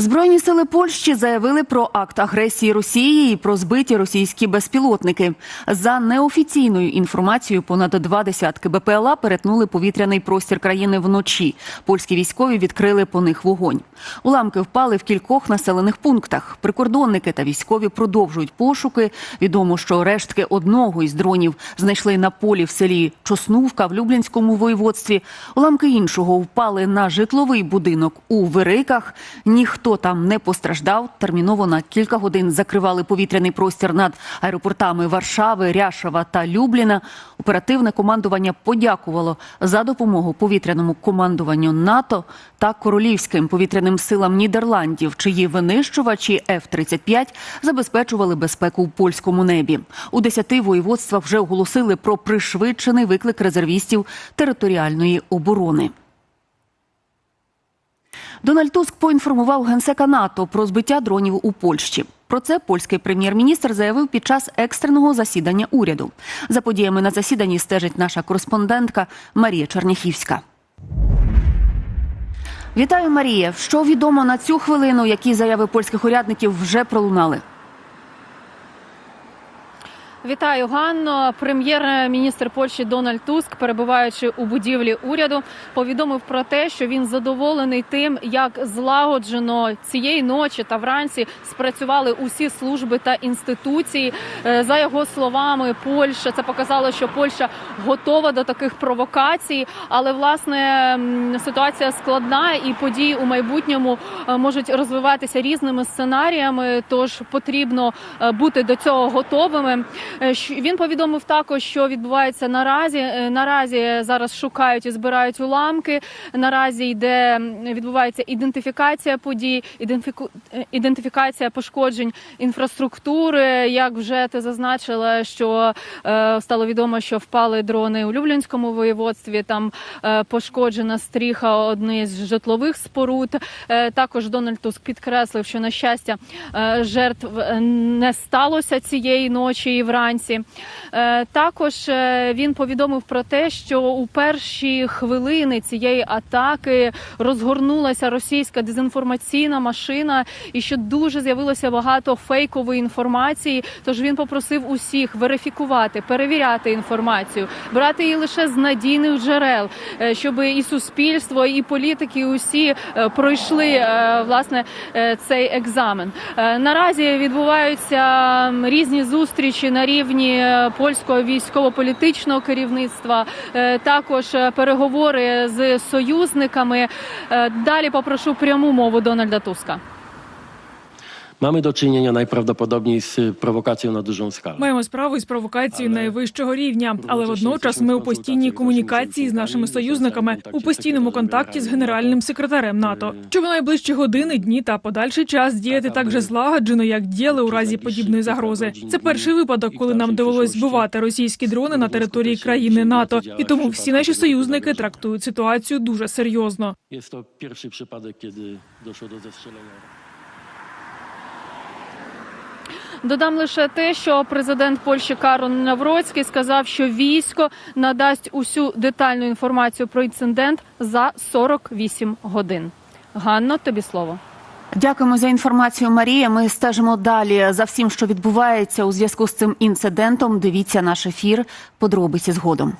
Збройні сили Польщі заявили про акт агресії Росії і про збиті російські безпілотники. За неофіційною інформацією, понад два десятки БПЛА перетнули повітряний простір країни вночі. Польські військові відкрили по них вогонь. Уламки впали в кількох населених пунктах. Прикордонники та військові продовжують пошуки. Відомо, що рештки одного із дронів знайшли на полі в селі Чоснувка в Люблінському воєводстві. Уламки іншого впали на житловий будинок у Вириках. Ніхто там не постраждав. Терміново на кілька годин закривали повітряний простір над аеропортами Варшави, Ряшова та Любліна. Оперативне командування подякувало за допомогу повітряному командуванню НАТО та королівським повітряним силам Нідерландів, чиї винищувачі F-35 забезпечували безпеку у польському небі. У десяти воєводствах вже оголосили про пришвидшений виклик резервістів територіальної оборони. Дональд Туск поінформував генсека НАТО про збиття дронів у Польщі. Про це польський прем'єр-міністр заявив під час екстреного засідання уряду. За подіями на засіданні стежить наша кореспондентка Марія Черняхівська. Вітаю, Марія. Що відомо на цю хвилину, які заяви польських урядників вже пролунали? Вітаю, Ганно. Прем'єр-міністр Польщі Дональд Туск, перебуваючи у будівлі уряду, повідомив про те, що він задоволений тим, як злагоджено цієї ночі та вранці спрацювали усі служби та інституції. Е, За його словами, Польща це показало, що Польща готова до таких провокацій, але власне ситуація складна і події у майбутньому е, можуть розвиватися різними сценаріями. Тож потрібно е, бути до цього готовими. Е, Він повідомив також, що відбувається наразі. Е, Наразі зараз шукають і збирають уламки. Наразі йде відбувається ідентифікація подій, е, ідентифікація пошкоджень інфраструктури. Як вже ти зазначила, що стало відомо, що впали дрони у Люблінському воєводстві. Там пошкоджена стріха однієї з житлових споруд. Також Дональд Туск підкреслив, що на щастя жертв не сталося цієї ночі і вранці. Е, Також е, він повідомив про те, що у перші хвилини цієї атаки розгорнулася російська дезінформаційна машина, і що дуже з'явилося багато фейкової інформації. Тож він попросив усіх верифікувати, перевіряти інформацію, брати її лише з надійних джерел, е, щоб і суспільство, і політики усі пройшли власне цей екзамен. Наразі відбуваються різні зустрічі на рівні е, польського військово-політичного керівництва, е, також е, переговори з союзниками. Далі попрошу пряму мову Дональда Туска. Mamy do czynienia najprawdopodobniej z prowokacją na dużą skalę. Маємо справу із провокацією Але найвищого рівня, але водночас водночас ми у в постійній комунікації з нашими союзниками, у постійному контакті з генеральним секретарем НАТО. Щоб у найближчі години, дні та подальший час діяти так же злагоджено, як діяли у разі подібної загрози. Це перший випадок, коли нам довелось збивати російські дрони на території країни НАТО, і тому всі наші союзники трактують ситуацію дуже серйозно. Jest to pierwszy przypadek, kiedy doszło do zestrzelenia. Додам лише те, що президент Польщі Карл Навроцький сказав, що військо надасть усю детальну інформацію про інцидент за 48 годин. Ганно, тобі слово. Дякуємо за інформацію, Марія. Ми стежимо далі за всім, що відбувається у зв'язку з цим інцидентом. Дивіться наш ефір. Подробиці згодом.